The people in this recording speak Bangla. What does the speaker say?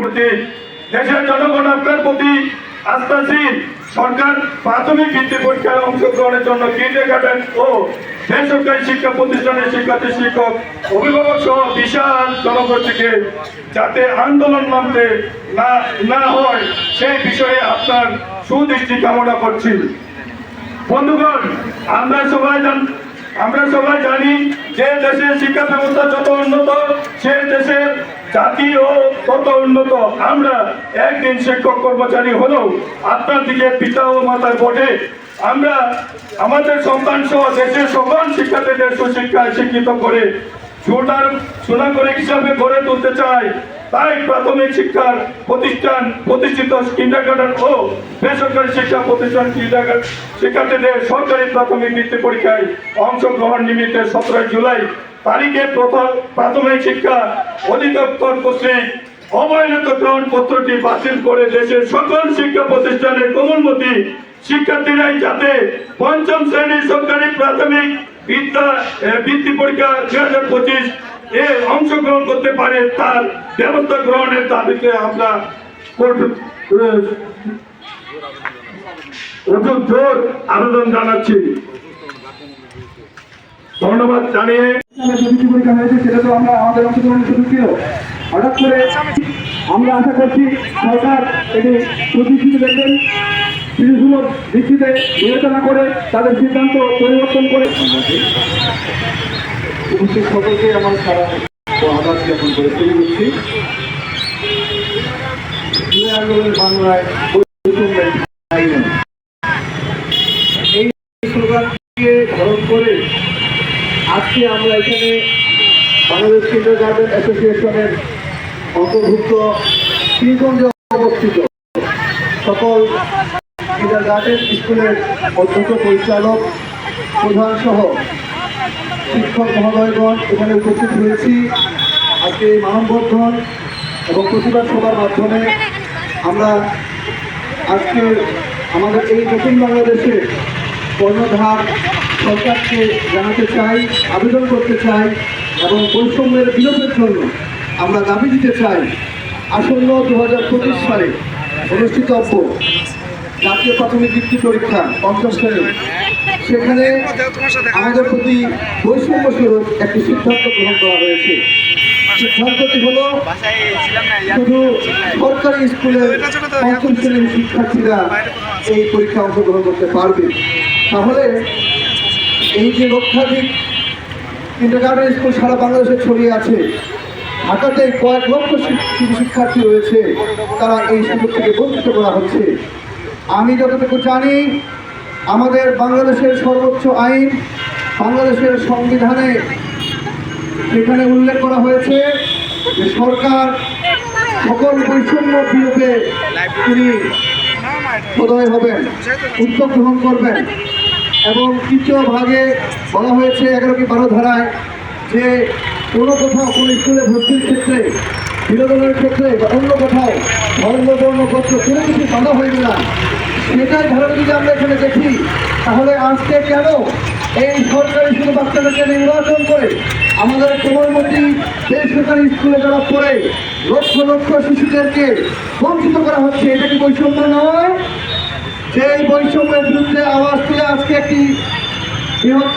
প্রতি দেশের জনগণ আপনার প্রতি আস্থাশীল সরকার প্রাথমিক ভিত্তি পরীক্ষায় অংশগ্রহণের জন্য কিন্ডার গার্ডেন ও বেসরকারি শিক্ষা প্রতিষ্ঠানের শিক্ষার্থী, শিক্ষক, অভিভাবক সহ বিশাল জনগোষ্ঠীকে যাতে আন্দোলন নামতে না না হয়, সেই বিষয়ে আপনার সুদৃষ্টি কামনা করছি। বন্ধুগণ, আমরা সবাই জান, আমরা সবাই জানি যে দেশের শিক্ষা ব্যবস্থা যত উন্নত সে দেশের জাতিও তত উন্নত। আমরা একদিন শিক্ষক কর্মচারী হলেও আপনার দিকে পিতা ও মাতার বটে। আমরা আমাদের সন্তান সহ দেশের সকল শিক্ষার্থীদের সুশিক্ষায় শিক্ষিত করে সুনার সুনাগরিক হিসাবে গড়ে তুলতে চাই। তাই প্রাথমিক শিক্ষার প্রতিষ্ঠান প্রতিষ্ঠিত কিন্ডারগার্ডেন ও বেসরকারি শিক্ষা প্রতিষ্ঠান কিন্ডারগার্ডেন শিক্ষার্থীদের সরকারি প্রাথমিক বৃত্তি পরীক্ষায় অংশগ্রহণ নিমিত্তে সতেরোই জুলাই তারিখে প্রথম প্রাথমিক শিক্ষা অধিদপ্তর কর্তৃক অবহেলিত গ্রহণ পত্রটি বাতিল করে দেশের সকল শিক্ষা প্রতিষ্ঠানের কোমলমতি শিক্ষার্থীরাই যাতে পঞ্চম শ্রেণির সরকারি প্রাথমিক বিদ্যা বৃত্তি পরীক্ষা দুই হাজার পঁচিশ এ অংশগ্রহণ করতে পারে তার ব্যবস্থা গ্রহণের দাবিতে আমরা জোর আবেদন জানাচ্ছি। ধন্যবাদ জানিয়ে সালে পরীক্ষা হয়েছে সেটা তো আমরা আমাদের অংশগ্রহণের সুযোগ ছিল হঠাৎ করে আমরা আশা করছি সরকার এটি প্রতিশ্রুতি দেখবেন শিশুসুলভ ভিত্তিতে বিবেচনা করে তাদের সিদ্ধান্ত পরিবর্তন করে। উপস্থিত সকলকে আমার সারা ও আদান জ্ঞাপন করে জুলাই আন্দোলনের বাংলায় বৈষম্যের ঠাঁই নেই। এই স্লোগানকে ধারণ করে আজকে আমরা এখানে বাংলাদেশ কিন্ডার অ্যাসোসিয়েশনের অন্তর্ভুক্ত শ্রীগঞ্জে অবস্থিত। সকল কিন্ডার গার্ডেন স্কুলের অধ্যক্ষ, পরিচালক প্রধান সহ শিক্ষক মহোদয়গণ, এখানে উপস্থিত হয়েছি আজকে এই মানববন্ধন এবং প্রতিবাদ সভার মাধ্যমে আমরা আজকে আমাদের এই নতুন বাংলাদেশে কর্ণধার সরকারকে জানাতে চাই, আবেদন করতে চাই এবং বৈষম্যের বিলোপের জন্য আমরা দাবি দিতে চাই আসন্ন দু হাজার পঁচিশ সালে অনুষ্ঠিতব্য জাতীয় প্রাথমিক বৃত্তি পরীক্ষা পঞ্চম শ্রেণি। সেখানে আমাদের প্রতি বৈষম্য স্বরূপ একটি সিদ্ধান্ত গ্রহণ করা হয়েছে। সিদ্ধান্তটি হলো শুধু সরকারি স্কুলের পঞ্চম শ্রেণির শিক্ষার্থীরা এই পরীক্ষা অংশগ্রহণ করতে পারবে। তাহলে এই যে লক্ষাধিক কিন্ডারগার্টেন স্কুল সারা বাংলাদেশে ছড়িয়ে আছে। ঢাকাতে কয়েক লক্ষ শিক্ষার্থী রয়েছে। তারা এই সুযোগ থেকে বঞ্চিত করা হচ্ছে। আমি যতটুকু জানি, আমাদের বাংলাদেশের সর্বোচ্চ আইন, বাংলাদেশের সংবিধানে সেখানে উল্লেখ করা হয়েছে যে সরকার সকল বৈষম্য বিরুদ্ধে তিনি সদয় হবেন, উদ্যোগ গ্রহণ করবেন। এবং তৃতীয় ভাগে বলা হয়েছে এগারো কি বারো ধারায় যে কোনো কোথাও কোনো স্কুলে ভর্তির ক্ষেত্রে, বিনোদনের ক্ষেত্রে বা অন্য কোথাও ধর্ম গোত্র কোনো কিছু বাধা হইবে না। সেটাই ধারণা যদি আমরা এখানে দেখি, তাহলে আজকে কেন এই সরকারি শুধু বাচ্চাদেরকে নির্বাচন করে আমাদের কোমলমতি বেসরকারি স্কুলে যারা পড়ে লক্ষ লক্ষ শিশুদেরকে বঞ্চিত করা হচ্ছে, এটা কি বৈষম্য নয়? সেই বৈষম্যের বিরুদ্ধে আওয়াজ তুলে আজকে একটি বৃহৎ